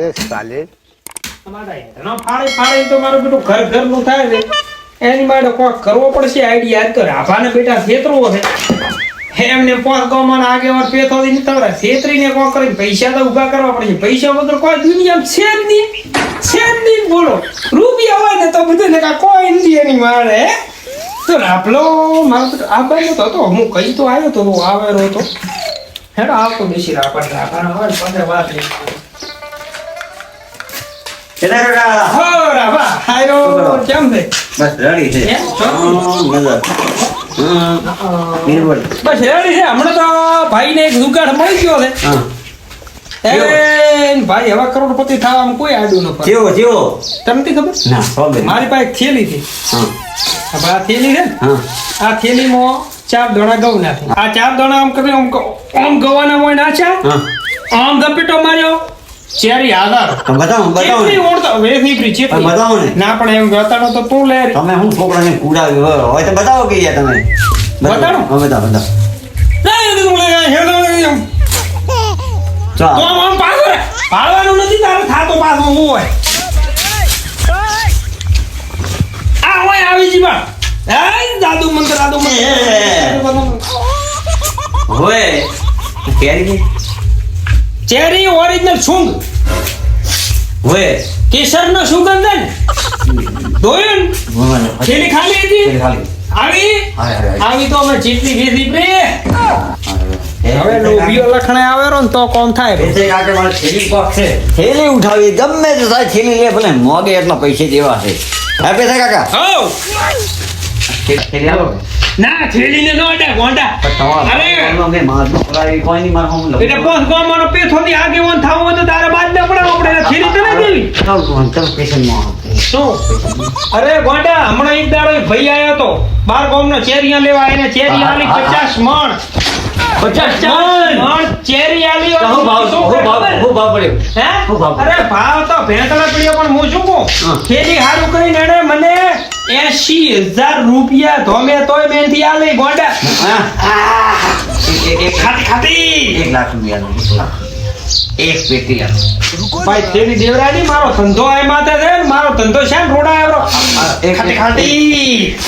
દે સાલે મારું બેટું ઘર ઘરનું થાય ને. એની માટે કોક કરવો પડશે આઈડિયા તો રાભાને બેટા છેતરવો છે. એમને પોસ ગોમાં આગેવાન પેથો દી નથી તમારે છેતરીને કોક કરીને પૈસા તો ઊભા કરવા પડશે. પૈસા વગર કોઈ દુનિયા છે જ નહીં. છે જ નહીં, બોલો. રૂપિયા હોય ને તો બધું ને કોઈ એની મારે? તો રાપલો, મારો આ બાજુ તો હતો. હું કઈ તો આવ્યો તો આવેલો હતો. હેડો, આવતો બેસી રાપા રાપાના હોય પંદર વાત નહીં કેટલા કાકા હો રાપા હાયો કેમ છે? બસ રેડી છે. મજા. બિલકુલ બસ રેડી છે. હમણાં તો ભાઈને એક દુકાન મળી ગયો છે. એ ભાઈ હવે કરોડપતિ થવામાં કોઈ આડું ન પડે. જેવો જેવો. તમને ખબર? ના problem. મારી પાસે થેલી હતી હા. આ થેલી છે આ થેલીમાં ચાર દોણા ઘઉં નાખી આ ચાર દોણા આમ કરી આમ ગવાના હોય નાખ્યા આમ ગપેટો માર્યો. ચેરી આધાર. બતાવો બતાવો ચેરી. ઓળતો વેફી ફ્રી ચેરી. બતાવો ને. ના પણ એમ બતાડો તો તું લે તમે શું છોકરાને કુડાવ્યો હોય તો બતાવો કે યાર તમે. બતાડો. હા, બતાવો બતાવો. ના, એ તો તું લે, હેડો લે, એમ. તો આમ પાછો રે. પાડવાનું નથી તારે થાતો પાછો હું હોય. આ હોય આવી જી બા એ દાદુ મંત્ર દાદુ મંત્ર. હોય. કેરી? ચેરી ઓરિજિનલ સુંગ વે. કેસર નો સુગંધ છે ને ને? થેલી ખાલી હતી? આવી. આવી તો અમે ચીટલી વેધી પ્રે હવે લોભીઓ લખણે આવેરો ને તો કોમ થાય પેસે કાકે મારે થેલી કોક છે. થેલી ઉઠાવી ગમે તે થાય થેલી લે ભલે મોગે એટલા પૈસે દેવા છે. હા પેસા કાકા. હો થેલી આલો ના થેલી નો અડે ગોંડા. અરે મેં મારનો કોઈ નહીં મારો હું એટલે બસ ગોમાનો પેથોથી આગેવાન થાવું હોય તો તારે બાદ ના પડે આપણે એને થેલી તો ના દેવી. શું? અરે ગોંડા હમણાં એક દાડો ભાઈ આવ્યો તો. બાર ગામનો ચેરિયા લેવા એને આલી હા, હા, પચાસ મણ. પચાસ મણ? ચેરી આલી હું ભાવ હું ભાવ હું ભાવ પડ્યો? હે? શું ભાવ? અરે ભાવ તો ભેંસના પીળ્યો પણ હું શું કહું. ખેતી હારું કરીને મને. એસી હજાર રૂપિયા ધોમે તોય બેનથી આલે ગોંડા ખાતી ખાતી. એક લાખ રૂપિયા એક પેટી ભાઈ તેરી દેવરાની મારો ધંધો આ માથે છે. મારો ધંધો છે રોડા આવ્યો. એક- ખાતી ખાતી.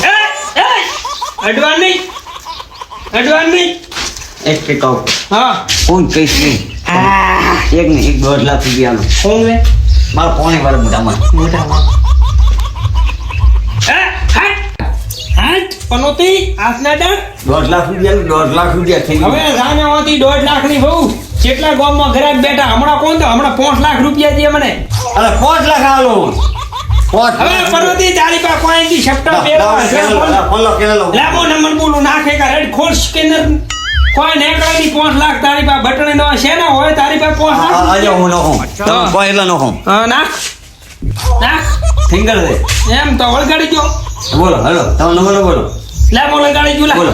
અડવાન નહીં અડવાન નહીં એક પે હા. કોણ કઈશ નહીં. એક નહીં એક દોઢ લાખ રૂપિયાનો કોણ લે. મારા પોણી વાર મોટામાં મોટામાં પનોતી આસના દોઢ લાખ રૂપિયા દોઢ લાખ રૂપિયા થઈ હવે સામે દોઢ લાખની બહુ કેટલા ગામમાં ગ્રાહક બેઠા હમણાં કોણ તો? હમણાં પાંચ લાખ રૂપિયા દે મને. અરે પાંચ લાખ આલો. હવે પનોતી તારી પાસે કોઈ થી છપટા બેવા ફોલો કેલો નંબર બોલું નાખે કે રેડ ખોલ સ્કેનર કોઈ નેકળે ની પાંચ લાખ તારી પાસે બટણે નો છે ને હોય તારી પાસે પાંચ લાખ હું નખું તો. કોઈ એટલા નખું નાખ. ફિંગર દે એમ તો વળગાડી ગયો બોલો હેલો તમે નંબર બોલો. લે બોલો ગાડી ગયો બોલો.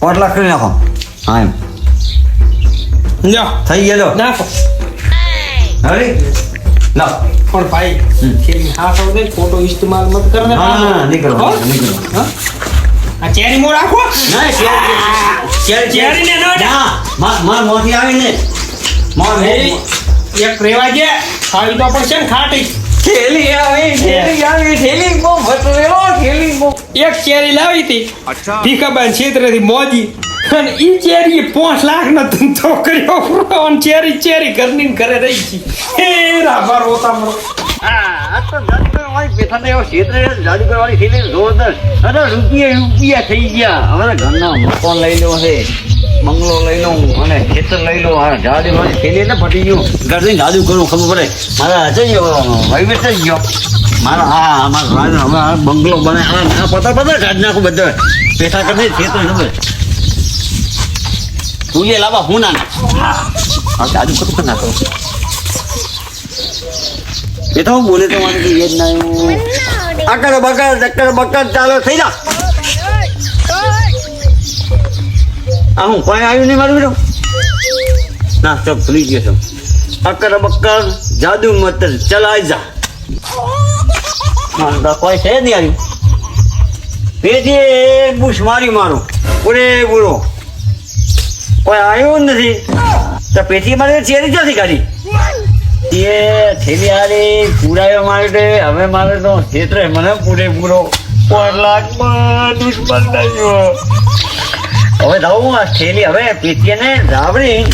પાંચ લાખ કરી નાખો. હા એમ. લ્યો. થઈ ગયેલો નાખો. હરી? લાવ પણ ભાઈ ખેરી હા તો દે ખોટો ઇસ્તેમાલ મત કર ને ના ના નીકળો હો? નીકળો હા? આ ચેરી મો રાખો. ના ચેરી ચેરી ને નો ના માર માર મોથી આવીને. એ એક રેવા જે ખાવી તો પડશે ને ખાટી. થેલી આવી થેલી આવી થેલી બહુ ભટરેલો થેલી બહુ. એક ચેરી લાવી હતી. ભીખાબાઈ છેતરેથી મોજી. અને ઈ ચેરી પાંચ લાખ નો ધંધો કર્યો. અને ચેરી ચેરી ઘરની ઘરે રહી ગઈ. હે રાભા રોતા મરો બંગલો આ ખબર પડે. મારા હશે વહીવટ હા આ બંગલો બને. આ આ પતા પતા કાઢી નાખું બધા. પેસા કરી ખબર તું લાવા હું ના હા, જાદુ કરું નાખો એ તો બોલે તો મને કઈ યાદ ના આવ્યું. અકર બકર ચક્કર બકર ચાલો થઈ જા. આ હું કોઈ આવ્યું નહીં મારું બેટો? ના ચપ ભૂલી ગયો છું. અકર બકર જાદુ મતર ચલાઈ જા. મારું તો કોઈ છે નહીં આવ્યું. પેટી બુશ મારી મારું. પૂરે પૂરો કોઈ આવ્યું નથી. તો પેટી મારે ચેરી જતી કાઢી? એ થેલી હારી પુરાયો માટે હવે મારે તો ક્ષેત્ર મને પૂરેપૂરો પાંચ લાખ બધું જ બંધાયો. હવે જાઉં આ થેલી, હવે પેટીને અને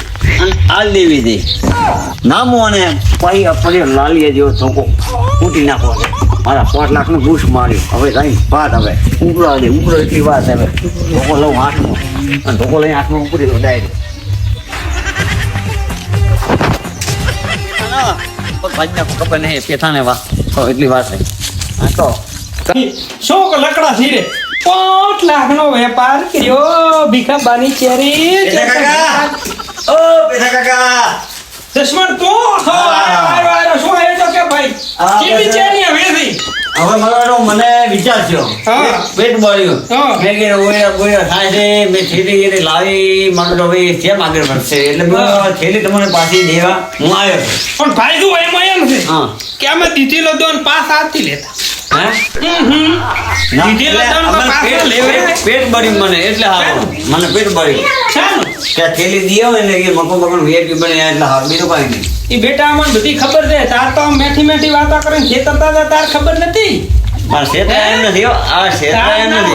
આ લેવી દે. નામો અને પાઈ આપણે લાલીએ જેવો ચોકો ફૂટી નાખો મારા પાંચ લાખનું બૂસ માર્યું. હવે જઈને વાત હવે. ઉપરો દે ઉપરો એટલી વાત હવે. ધોકો લઉં હાથમાં. અને ધોકો લઈ હાથમાં ઉપરી દઉં ડાયરેક્ટ. ખબર નહીં પેથાને વાહ તો એટલી વાત છે. હા તો. શું લકડા થી રે પાંચ લાખ નો વેપાર કર્યો ભીખાબાની ચેરી. ઓ પેથા કાકા. દુશ્મન તું? આયો, આયો. શું આયો તો કે ભાઈ? કેવી બસ. હવેથી? હવે મારો મને વિચાર થયો. પેટ બળ્યું મેં કે ઓયા બોયા થાય છે મેં થેલી એને લાવી તો ભાઈ કેમ આગળ વધશે. એટલે. થેલી તમને પાછી દેવા. હું આવ્યો પણ ફાયદો એમાં એમ છે હા. કે અમે દીધેલો દોન પાસ આપતી લેતા. પેટ- લેવે. પેટ- પેટ બળ્યું મને એટલે હારું મને પેટ બળ્યું કે થેલી દીયો ને કે મકો મકો વીઆઈપી બન્યા એટલે હારું બીજું કાંઈ નહીં. ઈ બેટા અમને બધી ખબર છે. તાર તો આમ મેઠી મેઠી વાતો કરીને ખેતરતા તાર ખબર નથી? મારે શેતરા એમ નથી આ શેતા એમ નથી.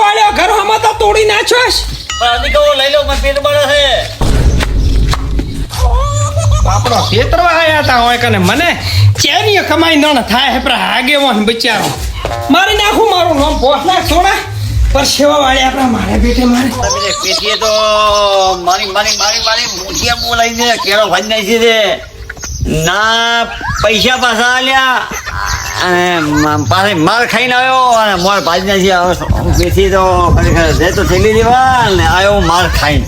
વાળ્યો તો તોડી નાખ્યો છે. લઈ લો મને પેટ બળે છે આપણો ખેતરવા હતા હોય કને મને ચેની કમાઈ નણ થાય હે હાગે બચારો મારી નાખું મારું નામ પોસ નાખ સોડા પર સેવા વાળી આપણા તો મારી મારી મારી મારી મૂઠિયા બોલાવી દે કેળો ભાજી નાખી દે ના, પૈસા પાછા આલ્યા. અને પાસે માર ખાઈને આવ્યો અને માર ભાજી નાખી આવ્યો પેથી તો ખરેખર જે તો થેલી દેવા ને આવ્યો માર ખાઈને.